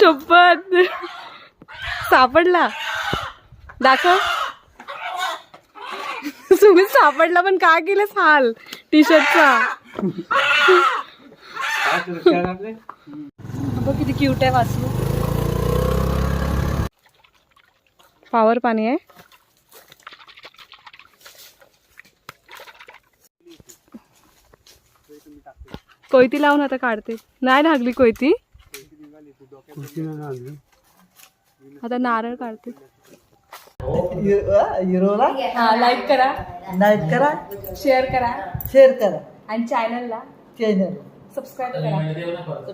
शपथ. सापडला. दाखव. सुमित सापडला पण काय केलंस हाल? टी शर्टचा बघ किती क्यूट आहे वाचू पावर पाणी आहे. कोयती लावून आता काढते. नाही लागली कोयती. आता नारळ काढते. हिरोला? हा लाईक करा. लाईक करा. शेअर करा. शेअर करा. आणि चॅनलला चॅनल सबस्क्राईब करा.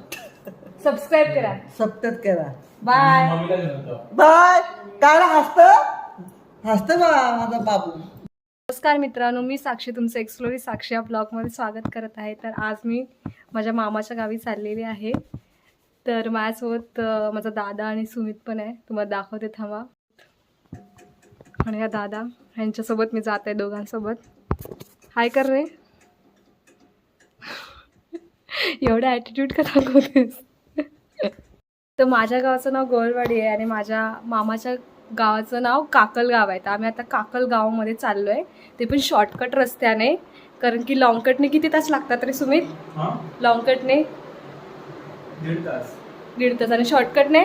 सबस्क्राईब करा. सबस्क्राईब करा. बाय बाय काय हसत? हसत बा माझा बाबू. नमस्कार मित्रांनो मी साक्षी तुमचं एक्सप्लोरी साक्षी या ब्लॉगमध्ये स्वागत करत आहे. तर आज मी माझ्या मामाच्या गावी चाललेली आहे. तर माझ्यासोबत माझा दादा आणि सुमित पण आहे. तुम्हाला दाखवते थांबा. आणि या दादा ह्यांच्यासोबत मी जात आहे दोघांसोबत. हाय कर रे. एवढा ॲटिट्यूड का दाखवतेस? तर माझ्या गावाचं नाव गोलवाडी आहे आणि माझ्या मामाच्या गावाचं नाव काकल गाव आहे. तर आम्ही आता काकल गावामध्ये चाललो आहे ते पण शॉर्टकट रस्त्याने. कारण की लॉंगकटने किती तास लागतात रे सुमित? लॉंगकटने तास. दीड तास. आणि शॉर्टकटने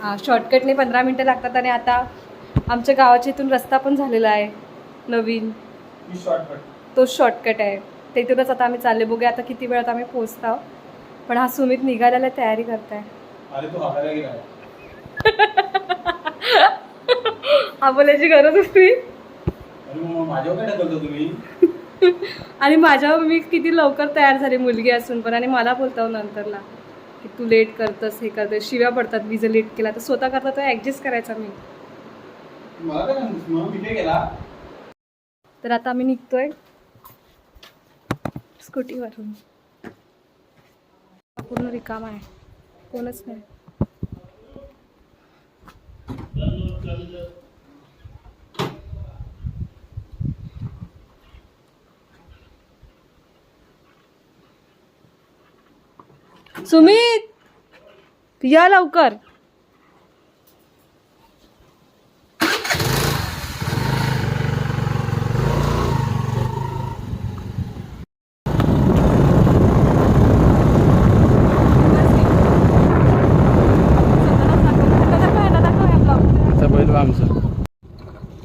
हां शॉर्टकटने पंधरा मिनटं लागतात आणि आता आमच्या गावाच्या इथून रस्ता पण झालेला आहे नवीन. ही शॉर्टकट आहे. तिथूनच आता आम्ही चालले बघूया आता किती वेळात आम्ही पोचतो पण हा सुमित निघालेला तयारी करताय. तो हा बोलायची गरज तुम्ही? आणि माझ्यावर मी किती लवकर तयार झाली मुलगी असून पण. आणि मला बोलतो नंतरला. की तू लेट करतस हे करतस शिव्या पडतात मी जर लेट केला तर स्वतः करता तो ॲडजस्ट करायचा मी. तर आता आम्ही निघतोय स्कूटीवरून. पूर्ण रिकामा आहे. कोणच नाही. सुमित या लवकर.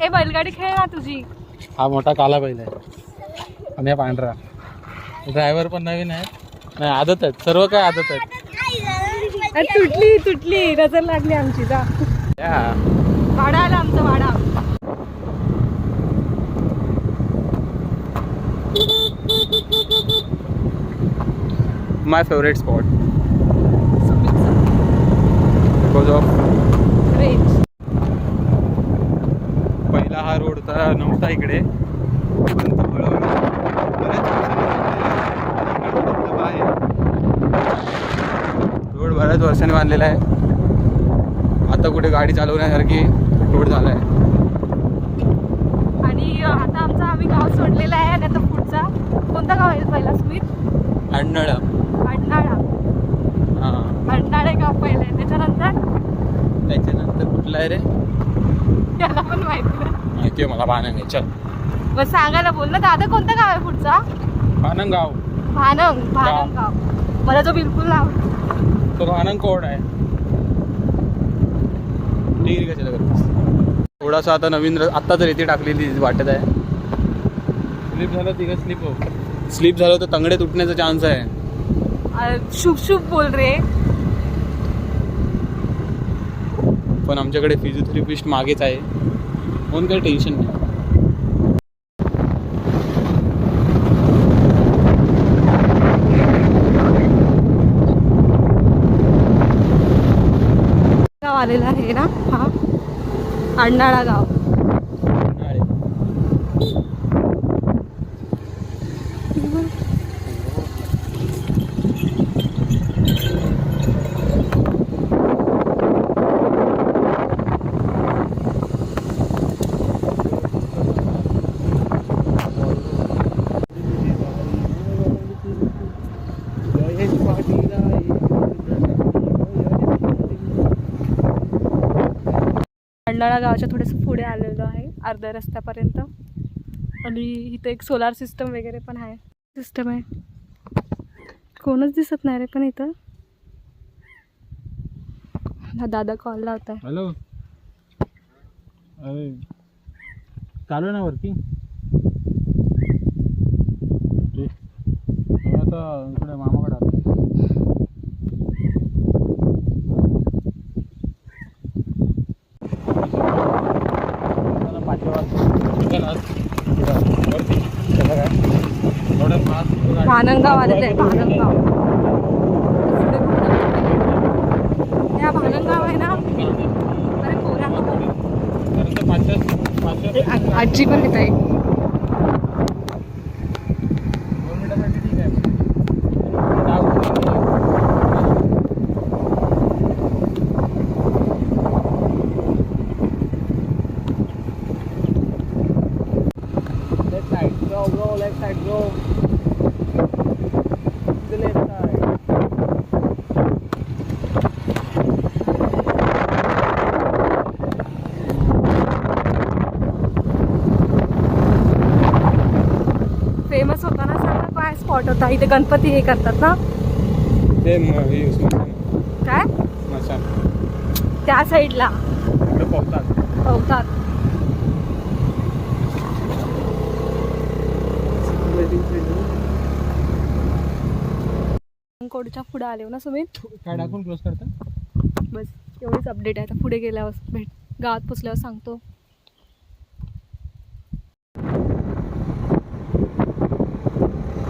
ए बैलगाडी खेळ ना तुझी. हा मोठा काला बैल आहे. आणि हा पांढरा. ड्रायव्हर पण नवीन आहे नाही आदत आहेत. सर्व काय आदत आहेत. अरे तुटली तुटली. नजर लागली आमची जा. या. वाडा आला आमचा वाडा. My favourite spot because of range पहिला हा रोड तर नव्हता इकडे. पण तो हळूहळू बऱ्याच वर्षांनी बांधलेला आहे. रोड बऱ्याच वर्षांनी बांधलेला आहे. आता कुठे गाडी चालवण्यासारखी रोड झाला आहे आणि आता आमचा आम्ही गाव सोडलेला आहे आणि आता पुढचा. कोणता गाव आहे पहिला स्मित? अडनाळा हां. अडनाळे गाव पहिलं आहे. त्याच्यानंतर? त्याच्यानंतर कुठला आहे रे? त्याला पण माहिती नाही. माहिती आहे मला पानंग चल. मग सांगायला बोल ना. दादा कोणता गाव आहे पुढचा? पानंगाव भानंग भानंग गाव. मला तो बिलकुल आवडत. तो पानंग कोड आहे? करतेस थोडासा आता नवीन र- आत्ताच रेती टाकलेली वाटत आहे. स्लिप झालं तिघं स्लिप हो. स्लिप झालं तर तंगडे तुटण्याचा चान्स आहे. शुभ शुभ बोल रे. पण आमच्याकडे फिजिओथेरपिस्ट मागेच आहे. म्हणून काही टेन्शन नाही गाव आलेला आहे ना हा अडनाळा गाव खंडाळा गावच्या थोडंसं पुढे आलेलो आहे अर्ध्या रस्त्यापर्यंत. आणि इथं एक सोलार सिस्टम वगैरे पण आहे. सिस्टम आहे. कोणच दिसत नाही रे पण इथं. हा दादा कॉल लावताय. हॅलो अरे चालू ना वरती आता इकडे मामाकडे आलो पाचव्या वरती कसं काय थोडं भानंगाव आलेलं आहे भानंगाव या भानंगाव आहे ना? अरे पोरा पाचव्या पाचव्या आ- आजी पण येत आहे. होता इथे गणपती हे करतात ना? ते काय? त्या साईडला. पवतात कोडच्या पुढे आले हो ना सुमित? काय टाकून क्लोज करता? बस एवढीच अपडेट आहे. आता पुढे गेल्यावर भेट गावात पोचल्यावर सांगतो.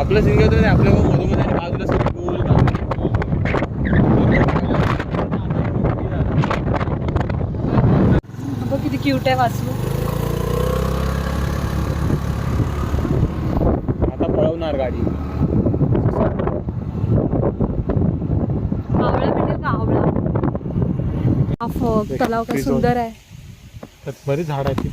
आपलं सिंग होतं ते आपल्या मधोमध आणि बाजूला सगळं गोल बघ किती क्यूट आहे वाचू आता पळवणार गाडी. आवळा भेटेल का आवळा? हा फॉग तलाव काय सुंदर आहे. त्यात बरीच झाड आहेत.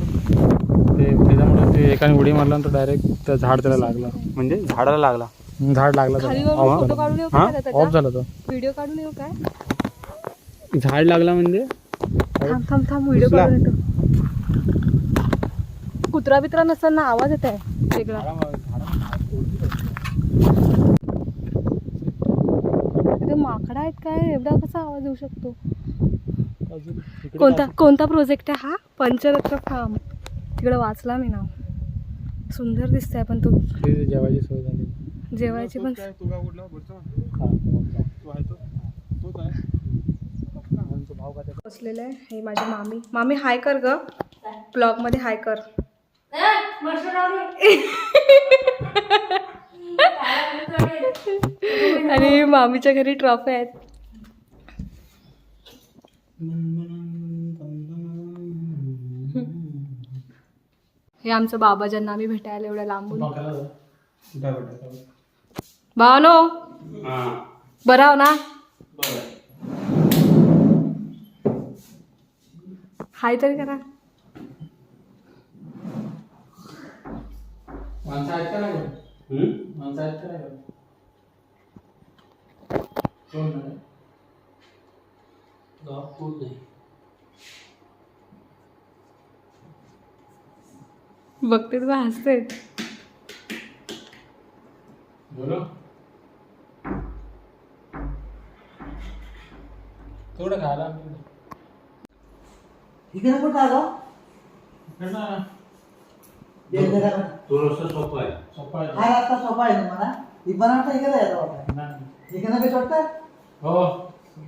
ते एकाने उडी मारल्यानंतर डायरेक्ट त्या झाड त्याला लागलं. म्हणजे झाडाला लागला. झाड लागला खाली वरून फोटो काढून येऊ का हा? त्याचा? ऑफ झाला तो. व्हिडिओ काढून येऊ काय झाड लागला म्हणजे? थांब थांब थांब व्हिडिओ घुसला. काढून येतो. कुत्रा बित्रा नसेल ना आवाज येत आहे वेगळा. तिथे माकडा आहेत काय? एवढा कसा आवाज येऊ शकतो? कोणता कोणता प्रोजेक्ट आहे हा? पंचरत्न फार्म तिकडे वाचला मी नाव. सुंदर दिसतंय पण तू जेवायची सोय झाली. जेवायची पण बसलेलं आहे हे माझी मामी. मामी हाय कर ग. ब्लॉगमध्ये हाय कर. आणि मामीच्या घरी ट्रॉफी आहेत. हे आमचं बाबा ज्यांना आम्ही भेटायला एवढ्या लांबून. भावनो? बरा हो ना? हाय तरी करा. माणसं आहेत का नाही माणसं आहेत का नाही कोण नाही कोण नाही बघते तुला हसते बोलो. थोडं खायला? इकडे कुठं आलो? तो रस्ता सोपा आहे. सोपा हा रस्ता सोपा आहे ना मला ही बनवता इकडे यायचं वाटतं इकडे बेस वाटतं हो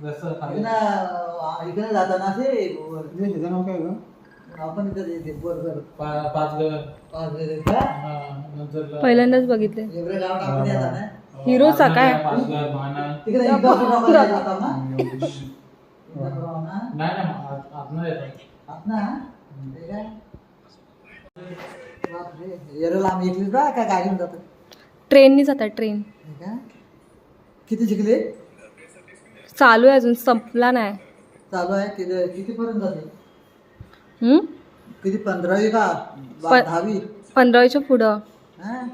रस्ता इकडे इकडे जाताना असे काय आपण इथं येते बरोबर पाच घर पाच वेळे का नंतर पहिल्यांदाच बघितले एवढे गाव टाकून येतात ना हिरोचा काय? पाच घर भाना तिकडे एकदा कुठं जातात ना? एकदा कुठं ना? नाही ना आपण येतात आत ना ते काय? बापरे एवढं लांब एकलीच बा का गाडीने जातो ट्रेननी जातात ट्रेन. हे का? किती शिकले? चालू आहे अजून संपला नाही. चालू आहे किती कितीपर्यंत जाते हम्म? किती? पंधरावी का? बा- प- दहावी? पंधरावीच्या पुढं. हा?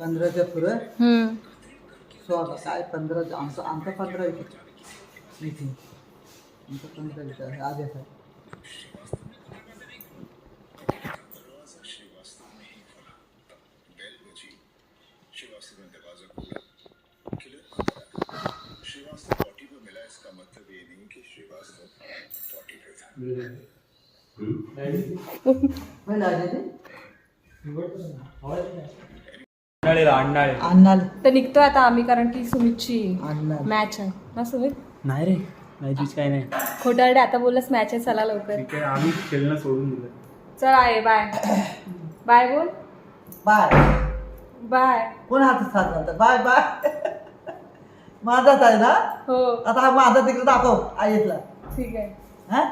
पंधराच्या पुढं? हम्म. सोळा काय पंधरा आमचं आमचं पंधरावी. इथे आमचं पंधरावी. आज येत आहे पहिला आले ते? अंडाळे अन्नाल तर निघतोय आता आम्ही कारण की सुमितची अन्नाल मॅच आहे. ना सुमित? नाही रे. मॅचीच काय नाही. खोटारडे आता बोललास मॅच आहे चला लवकर. ठीक आहे आम्ही खेळणं सोडून दिलं. चल आहे बाय बाय बोल. बाय बाय कोण हात साथ घालतात बाय बाय माझाच आहे ना? हो. आता हा माझा तिकडे दाखव आईतला. ठीक आहे. हा?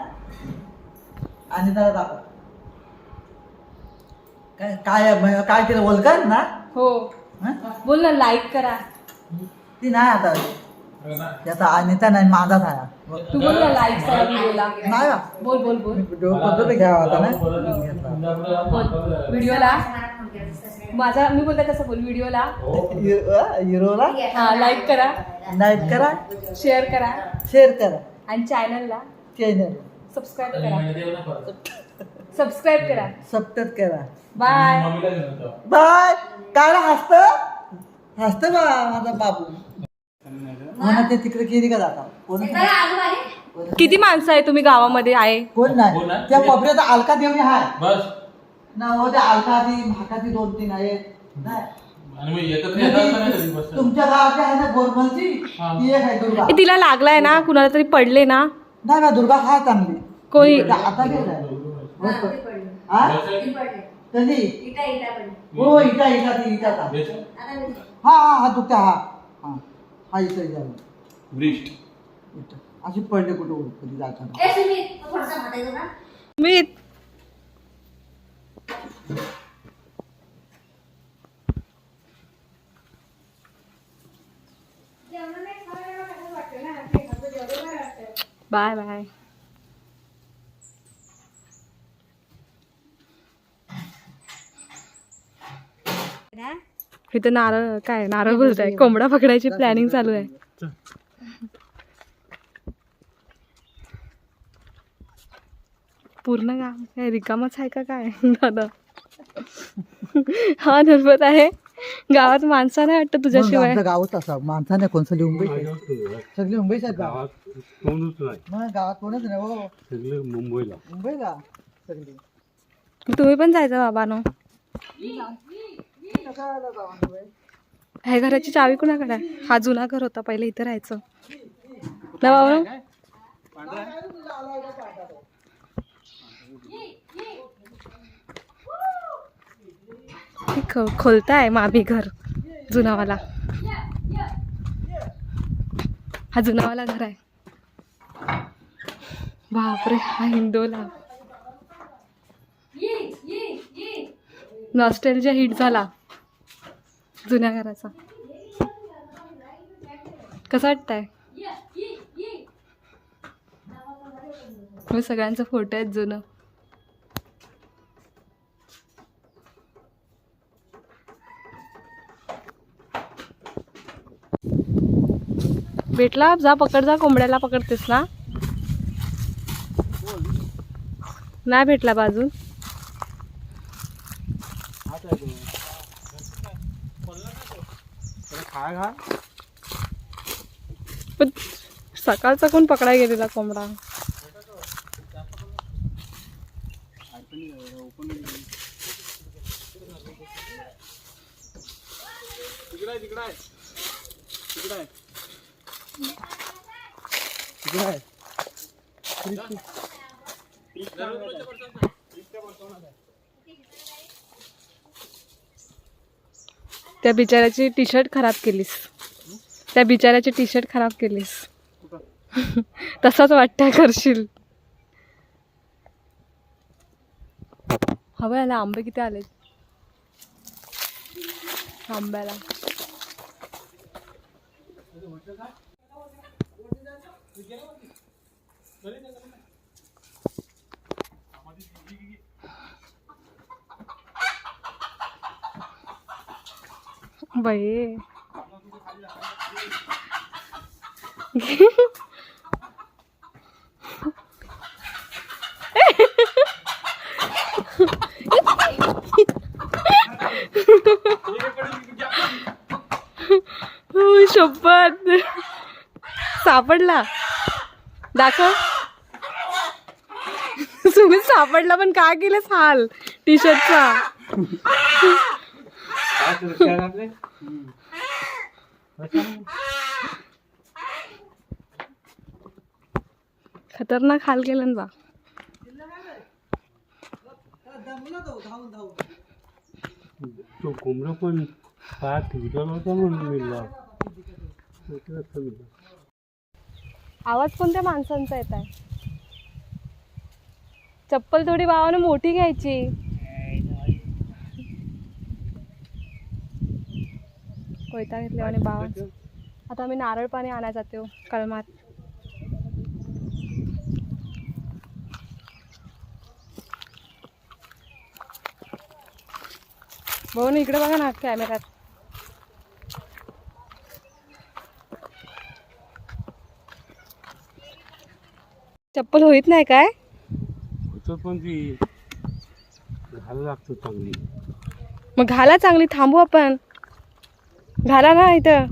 आणि त्याला दाखव. काय काय काय केलं ओळखन ना. हो. हा? बोल ना लाईक करा. ती नाही आता. त्याचा अनिता नाही माझाच आहे तू बोल ना लाईक करा व्हिडिओला नाही. बा. बोल बोल. बोल व्हिडिओ पद्धत घ्यावा होता ना घेतला. व्हिडिओला? माझा मी बोलते तसं बोल व्हिडिओला. हिरो- अ, हिरोला? हा लाईक करा. लाईक करा. शेअर करा. शेअर करा. आणि चॅनलला चॅनल सबस्क्राईब करा. सबस्क्राईब करा. करा. बाय बाय काय हसत. हसत बा माझा बाबू. म्हणा ते तिकडे गेली का जाता? कोण? किती माणसं आहे तुम्ही गावामध्ये? आहे. कोण नाही? त्या कोपऱ्यात अलका देवणी हाय बस. ना हो त्या अलका ती भाकाची दोन तीन आहेत नाही. तुमच्या गावात आहे ना गोरमलची ती एक आहे दुर्गा. तिला लागलाय ना कुणाला तरी पडले ना. नाही ना दुर्गा हाय चांगली. कोणी त्या आता हा कधी? हो इटा इटा ती हा हा हा दुखता हा. हा. हा. अशी पडले कुठं कधी जाताना. मी बाय बाय. इथं नारळ काय नारळ बोलताय कोंबडा पकडायची प्लॅनिंग चालू आहे. पूर्ण गाव काय रिकामच आहे का काय? दादा. हा नर्वत आहे. गावात माणसा नाही वाटतं तुझ्याशिवाय? गावच असा माणसाने कोण? सगळी मुंबई सगळी मुंबईच आहेत गाव कोणच नाही. मग गावात कोणच नाही हो. सगळे मुंबईला. मुंबईला सगळी. तुम्ही पण जायचं बाबानो. ह्या घराची चावी कुणाकडे आहे? हा जुना घर होता पहिले इथं राहायचं. ना बाबा? ख- खोलताय मामी घर जुनावाला. हा जुनावाला घर आहे. बापरे हा हिंदोला. नॉस्टेलच्या हिट झाला. जुन्या घराचा. कसं वाटतंय? मी सगळ्यांचा फोटो आहेत जुनं. भेटला जा पकड जा कोंबड्याला पकडतेस ना. नाही भेटला बा खा पण सकाळचा कोण पकडाय गेलेला कोंबडा तिकडे आहे तिकडे आहे तिकडे आहे तिकडे आहे त्या बिचाऱ्याची टी शर्ट खराब केलीस. त्या बिचाऱ्याची टी शर्ट खराब केलीस. तसाच वाटतं करशील. हवं याला आंबे किती आले आंब्याला. बाई. शपथ. सापडला. दाखव. सुमित सापडला पण काय केलं हाल? टी शर्टचा खतरनाक हाल केलं ना बा. दमला तो धावून धावून तो कोंबडा पण होता म्हणून मिळला. आवाज कोणत्या माणसांचा येत आहे? चप्पल थोडी भावानं मोठी घ्यायची. कोयता घेतले आणि भावा आता आम्ही नारळ पाणी आणायला जातो कलमात. भाऊ इकडे बघा ना कॅमेऱ्यात. चप्पल होईत नाही काय? पण ती घालायला लागतो चांगली. मग घाला चांगली थांबू आपण. घाला ना इथं.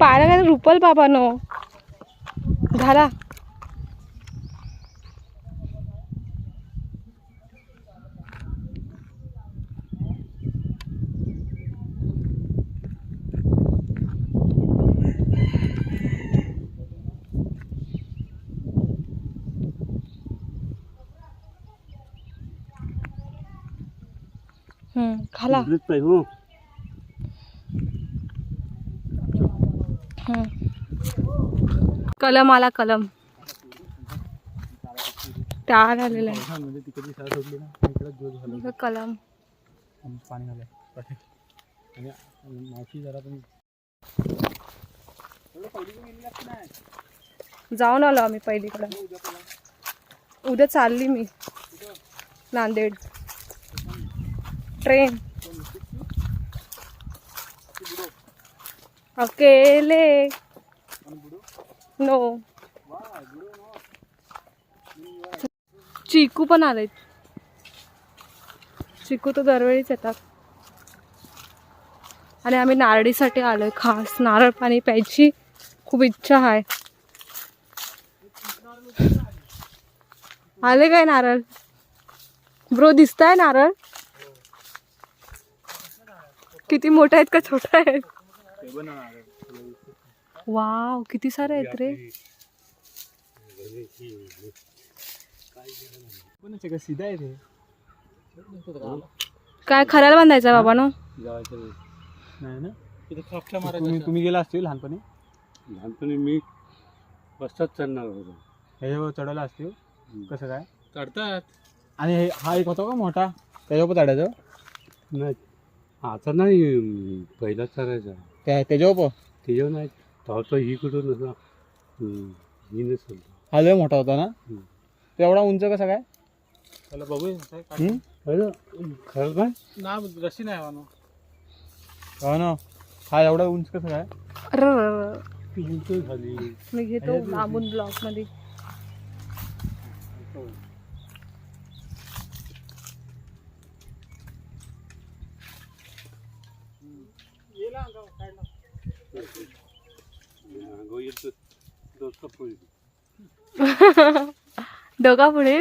पायाला काय रुपल बाबा नो घाला. पाहिजे हो. हम्म. कलम आला कलम. टाळ आलेला आहे. म्हणजे तिकडची शाळा सोडली ना इकडे दिवस झाला इथं कलम. पाणी झालं आणि मावशी जरा पण जाऊन आलो आम्ही पहिलीकडं. उद्या चालली मी. नांदेड. ट्रेन. अकेले। नो। चिकू पण आले चिकू तर दरवेळीच येतात. आणि आम्ही नारळीसाठी आलोय खास. नारळ पाणी प्यायची खूप इच्छा आहे. आले काय नारळ? ब्रो दिसताय नारळ? किती मोठा आहेत का छोटा आहेत? वाव किती सारे आहेत रे. सीधा आहे ते काय खऱ्याला बांधायचं बाबा नो नाही ना? तुम्ही तुम्ही गेला असतील लहानपणी? लहानपणी मी बसतात चढणार होतो. ह्याच्यावर चढायला असतील कसं काय? चढतात. आणि हे हा एक होता का मोठा? त्याच्यावर चढायचं? नाही. आता नाही. अं, पहिला चढायचा. त्या त्याच्यावर पण त्याच्यावर नाही धावतो ही कुठून असा हं, ही नसेल हा लय मोठा होता ना? हम्म. तेवढा उंच कसा काय? त्याला बघूया अरे खरं काय? ना रशी नाही हो ना. हा एवढा उंच कसं काय? झाली. मी घेतो लांबून ब्लॉकमध्ये दोघा डोका पुढे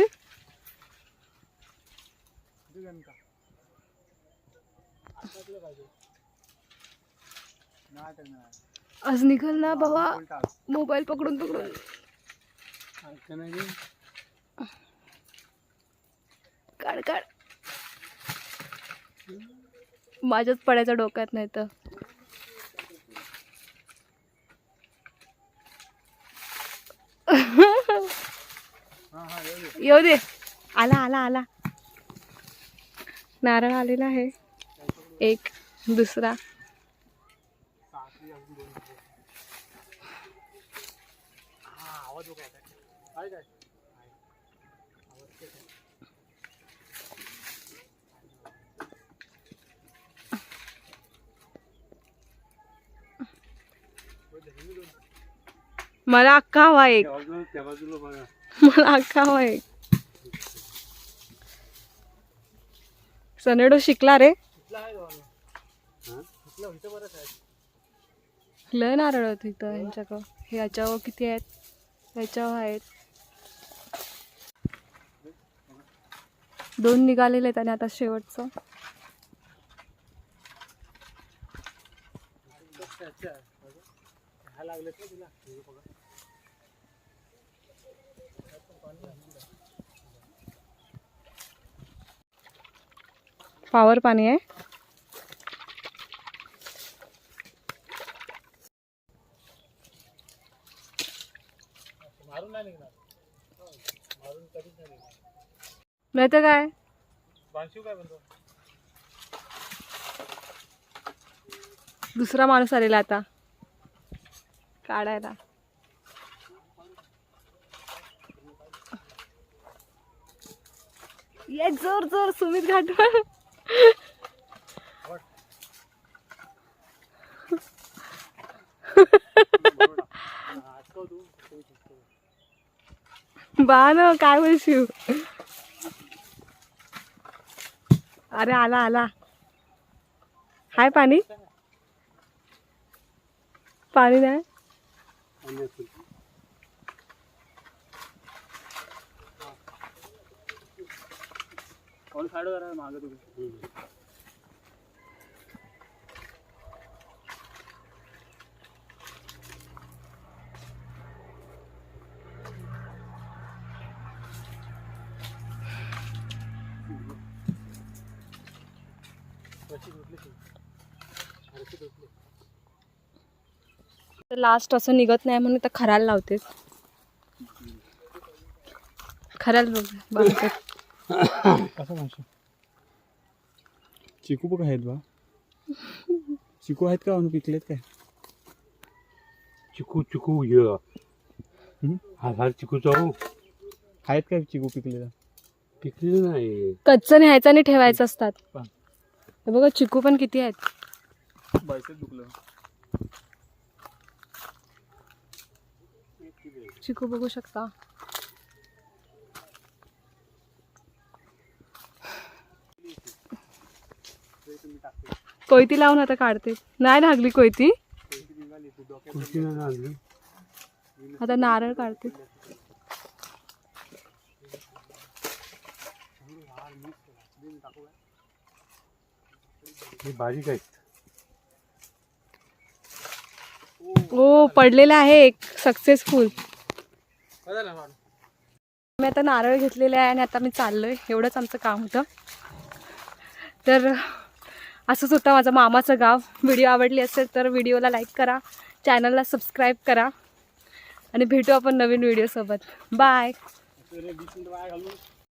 आज निघल ना बाबा. मोबाईल पकडून पकडून. काढ काढ. माझ्याच पडायचं डोक्यात नाही तर. येऊ दे आला आला आला. नारळ आलेला आहे. एक दुसरा. मला अख्खा हवा एक. मला अख्खा हवा एक. सनेडो शिकला रे. लय नारळ होत इथं यांच्याकडं. हे याच्यावर किती आहेत? याच्यावर आहेत. दोन निघालेले आहेत आणि आता शेवटचं. पावर पाणी आहे. नाही तर काय? दुसरा माणूस आलेला आता. काढायला. ये जोर जोर सुमित घाटवळ बा ना काय म्हणशील अरे आला आला. हाय पाणी. पाणी नाही? तर लास्ट असं निघत नाही म्हणून तर खरायला लावतेच खरायला बघ बांधते. कसं मावशी चिकू बघ आहेत बा. चिकू आहेत का? अनु पिकलेत काय? चिकू चिकू ये. हम्म? हा झाड चिकूचा हो आहेत काय चिकू पिकलेला? पिकलेलं नाही. कच्चं न्यायचं आणि ठेवायचं असतात. पहा. हे बघा चिकू पण किती आहेत. दुखलं. चिकू बघू शकता. कोयती लावून आता काढते. नाही लागली कोयती. आता नारळ काढते. हे बारीक आहेत. हो पडलेलं आहे एक सक्सेसफुल मी आता नारळ घेतलेले आहे आणि आता मी चाललोय. एवढंच आमचं काम होतं. तर असंच होतं माझं मामाचं गाव. व्हिडिओ आवडली असेल तर व्हिडिओला लाईक करा. चॅनलला सबस्क्राईब करा. आणि भेटू आपण नवीन व्हिडिओसोबत बाय